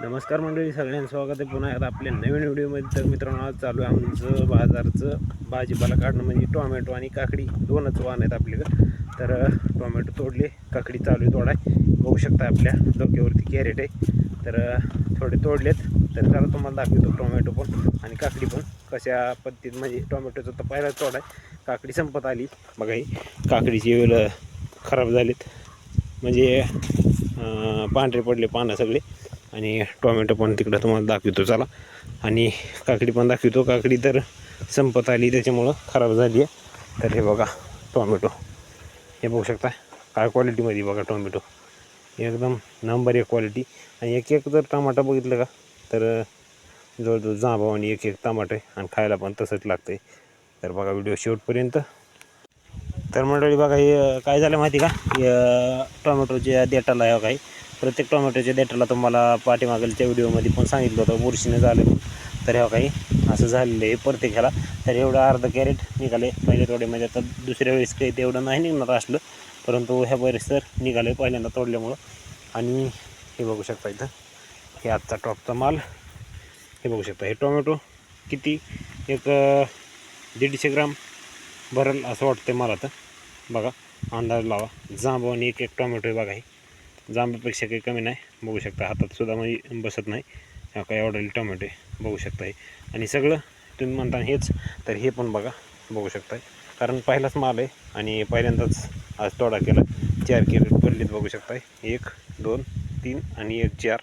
नमस्कार मंडळी सगळ्यांचं स्वागत आहे. पुन्हा एकदा आपल्या नवीन व्हिडिओमध्ये. तर मित्रांनो आज चालू आहे आमचं बाजारचं भाजीपाला काढणं म्हणजे टोमॅटो आणि काकडी. दोनच वाहन आहेत आपल्याकडं. तर टोमॅटो तोडले काकडी चालू आहे तोडाय. बघू शकता आपल्या डोक्यावरती कॅरेट आहे. तर थोडे तोडलेत. तर त्याला तुम्हाला दाखवतो टोमॅटो पण आणि काकडी पण कशा पद्धतीत म्हणजे टोमॅटोचं तर पहिला तोडाय. काकडी संपत आली. बघा ही काकडीची वेळ खराब झालेत. म्हणजे पांढरे पडले पानं सगळे. आणि टोमॅटो पण तिकडं तुम्हाला दाखवतो चला. आणि काकडी पण दाखवतो. काकडी तर संपत आली त्याच्यामुळं खराब झाली आहे तर हे बघा टोमॅटो. हे बघू शकता काय क्वालिटीमध्ये बघा टोमॅटो. एकदम नंबर एक क्वालिटी आणि एक एक जर टमाटा बघितलं का तर जवळजवळ जांभाव आणि एक एक टमाटे आणि खायला पण तसंच लागतं आहे तर बघा व्हिडिओ शेवटपर्यंत तर मंडळी बघा हे काय झालं माहिती का? टोमॅटोच्या देटाला आहे हो काही. प्रत्येक टोमॅटोच्या देटाला तुम्हाला पाठीमागलच्या व्हिडिओमध्ये पण सांगितलं होतं बुरशीने झालं तर हे हो काही असं झालेलं आहे प्रत्येक ह्याला. तर एवढं अर्ध कॅरेट निघाले पहिले तोड्यामध्ये आता दुसऱ्या वेळेस काही तेवढं नाही निघणार असलं परंतु ह्या बरेच तर निघाले पहिल्यांदा तोडल्यामुळं. आणि हे बघू शकता इथं हे आजचा टॉपचा माल. हे बघू शकता हे टोमॅटो किती? एक दीडशे ग्राम बरं असं वाटतं मला तर. बघा अंदाज लावा. जांब आणि एक एक टोमॅटो आहे बघा हे. जांबापेक्षा काही कमी नाही. बघू शकता हातातसुद्धा म्हणजे बसत नाही. काही काय एवढे टोमॅटो आहे. बघू शकता हे. आणि सगळं तुम्ही म्हणता हेच तर हे पण बघा बघू शकता कारण पहिलाच माल आहे आणि पहिल्यांदाच आज तोडा केला. चार कॅरेट पडलेत बघू शकता एक दोन तीन आणि एक चार.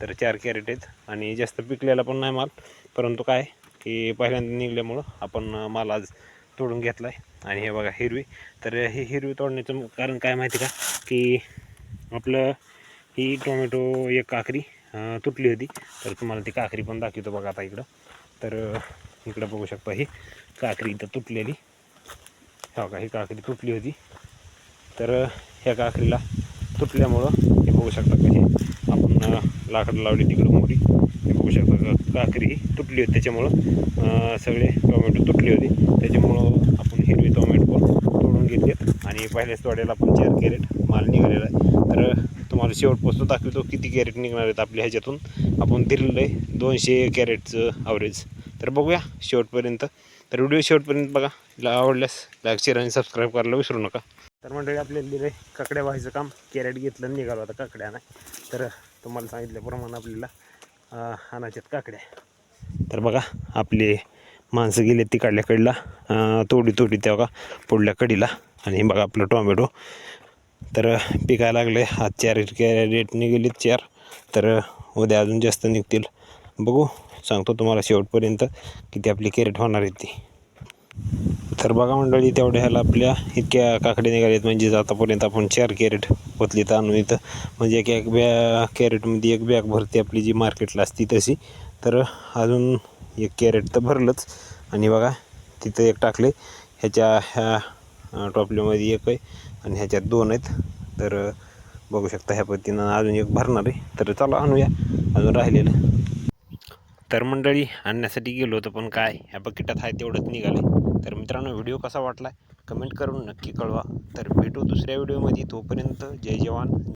तर चार कॅरेट आहेत आणि जास्त पिकलेला पण नाही माल. परंतु काय की पहिल्यांदा निघल्यामुळं आपण माल आज तोडून घेतला आहे आणि हे बघा हिरवी. तर हे हिरवी तोडण्याचं कारण काय माहिती का? की आपलं ही टोमॅटो एक काकरी तुटली होती. तर तुम्हाला ती काकरी पण दाखवतो बघा आता इकडं. तर इकडं बघू शकता ही काकरी इथं तुटलेली. हो का ही काकरी तुटली होती. तर ह्या काकरीला तुटल्यामुळं हे बघू शकता कशी आपण लाकडं लावली तिकडं मोठी हे बघू शकता का- काकरी ही तुटली होती त्याच्यामुळं. सगळे टोमॅटो तुटले होते. त्याच्यामुळं आपण हिरवी टोमॅटो तोडून घेतले. आणि पहिल्याच तोड्याला आपण चार कॅरेट माल निघालेला आहे. तर तुम्हाला शेवटपासून दाखवतो किती कॅरेट निघणार आहेत आपल्या ह्याच्यातून. आपण दिलेलं आहे दोनशे कॅरेटचं ॲव्हरेज तर बघूया शेवटपर्यंत. तर व्हिडिओ शेवटपर्यंत बघा. आवडल्यास लाईक शेअर आणि सबस्क्राईब करायला विसरू नका. तर मंडळी आपल्याला दिले काकड्या व्हायचं काम. कॅरेट घेतलं निघालो आता काकड्या नाही तर तुम्हाला सांगितल्याप्रमाणे आपल्याला अं, आणायच्यात काकड्या. तर बघा आपले माणसं गेले तिकडल्या कडीला. तोडी तोडी तोडी तेव्हा पुढल्या कडीला. आणि बघा आपलं टोमॅटो. तर पिकायला लागले. आज चार कॅरेट निघेले चार. तर उद्या अजून जास्त निघतील. बघू सांगतो तुम्हाला शेवटपर्यंत किती आपली कॅरेट होणार आहे ती. तर बघा मंडळी तेवढ्या ह्याला आपल्या इतक्या काकडी निघाल्यात म्हणजेच आतापर्यंत आपण चार कॅरेट पोतलीत आणून इथं. म्हणजे एक एक बॅ कॅरेटमध्ये एक बॅग भरते आपली जी मार्केटला असती तशी. तर अजून एक कॅरेट तर भरलंच. आणि बघा तिथं एक टाकले ह्याच्या ह्या टॉपलीमध्ये एक आहे आणि ह्याच्यात दोन आहेत. तर बघू शकता ह्या पद्धतीनं अजून एक भरणार आहे. तर चला आणूया. अजून राहिलेलं. तर मंडळी आणण्यासाठी गेलो होतो पण काय ह्या बकेटात आहे तेवढंच निघाले. तर मित्रांनो व्हिडिओ कसा वाटला कमेंट करून नक्की कळवा. तर भेटू दुसऱ्या व्हिडिओमध्ये. तोपर्यंत जय जवान.